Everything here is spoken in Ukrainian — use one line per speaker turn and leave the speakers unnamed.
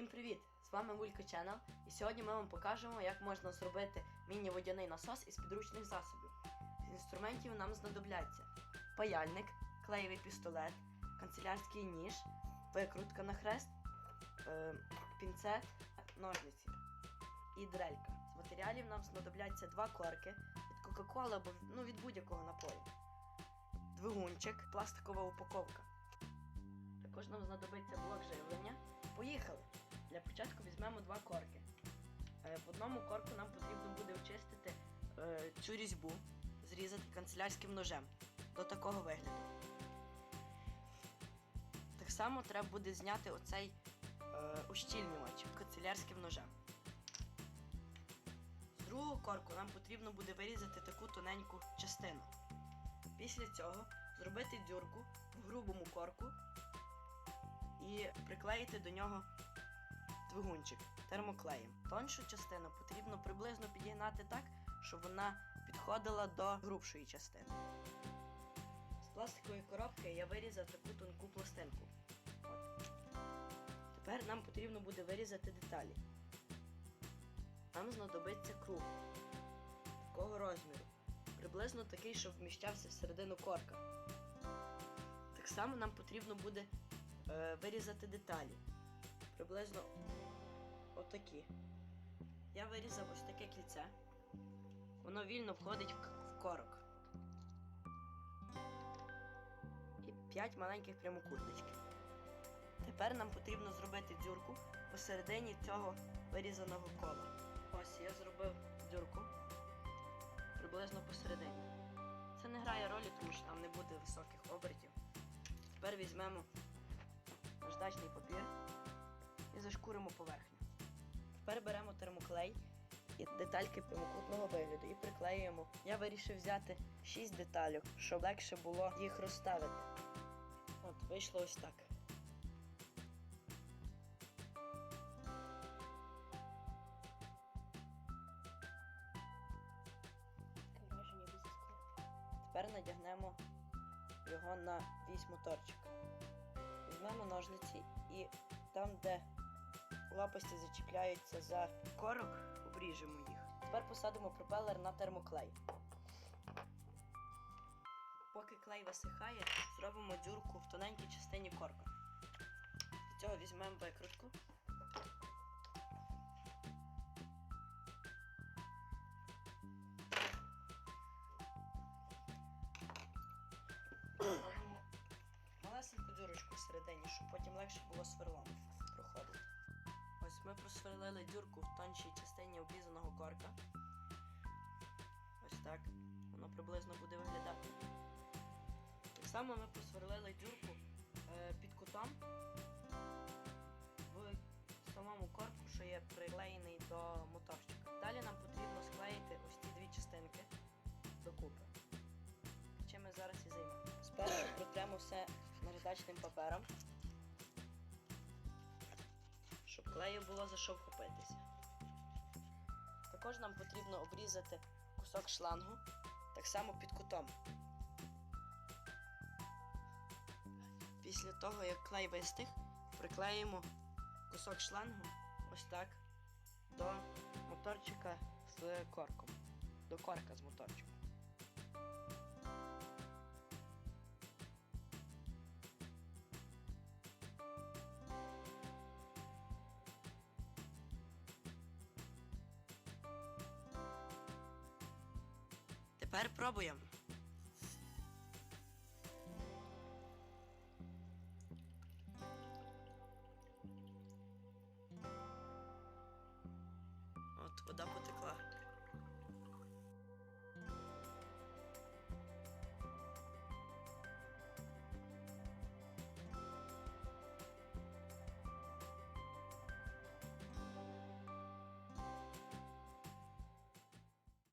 Всім привіт! З вами Вулька Channel і сьогодні ми вам покажемо, як можна зробити міні-водяний насос із підручних засобів. З інструментів нам знадобляться паяльник, клеєвий пістолет, канцелярський ніж, викрутка на хрест, е, пінцет, ножниці і дрелька. З матеріалів нам знадобляться два корки від Кока-Коли або ну, від будь-якого напою, двигунчик, пластикова упаковка. Також нам знадобиться блок живлення. Поїхали! Для початку візьмемо два корки. Е, В одному корку нам потрібно буде очистити е, цю різьбу, зрізати канцелярським ножем до такого вигляду. Так само треба буде зняти оцей е, ущільнювач канцелярським ножем. З другого корку нам потрібно буде вирізати таку тоненьку частину. Після цього зробити дюрку в грубому корку і приклеїти до нього двигунчик термоклеєм. Тоншу частину потрібно приблизно підігнати так, щоб вона підходила до грубшої частини. З пластикової коробки я вирізав таку тонку пластинку. От. Тепер нам потрібно буде вирізати деталі. Нам знадобиться круг такого розміру, приблизно такий, щоб вміщався всередину корка. Так само нам потрібно буде е, вирізати деталі. Приблизно отакі. Я вирізав ось таке кільце. Воно вільно входить в, корок. І 5 маленьких прямокутничків. Тепер нам потрібно зробити дзюрку посередині цього вирізаного кола. Ось я зробив дзюрку приблизно посередині. Це не грає ролі, тому що там не буде високих обертів. Тепер візьмемо наждачний папір зашкуримо поверхню. Тепер беремо термоклей і детальки прямокутного вигляду і приклеюємо. Я вирішив взяти 6 деталей, щоб легше було їх розставити. От, вийшло ось так. Тепер надягнемо його на вісь моторчик. Візьмемо ножниці і там, де лопасті зачіпляються за корок, обріжемо їх. Тепер посадимо пропелер на термоклей. Поки клей висихає, зробимо дзюрку в тоненькій частині корка. З цього візьмемо викрутку. Малесеньку дюрочку всередині, щоб потім легше було сверлом ми просверлили дюрку в тоншій частині обрізаного корка. Ось так. Воно приблизно буде виглядати. Так само ми просверлили дюрку е, під кутом в самому корку, що є приклеєний до моторчика. Далі нам потрібно склеїти ось ці дві частинки докупи. Чим ми зараз і займемо. Спершу протремо все наждачним папером, клею було за що вхопитися. Також нам потрібно обрізати кусок шлангу так само під кутом. Після того, як клей вистиг, приклеїмо кусок шлангу ось так до моторчика з корком. До корка з моторчиком. Тепер пробуємо. От вода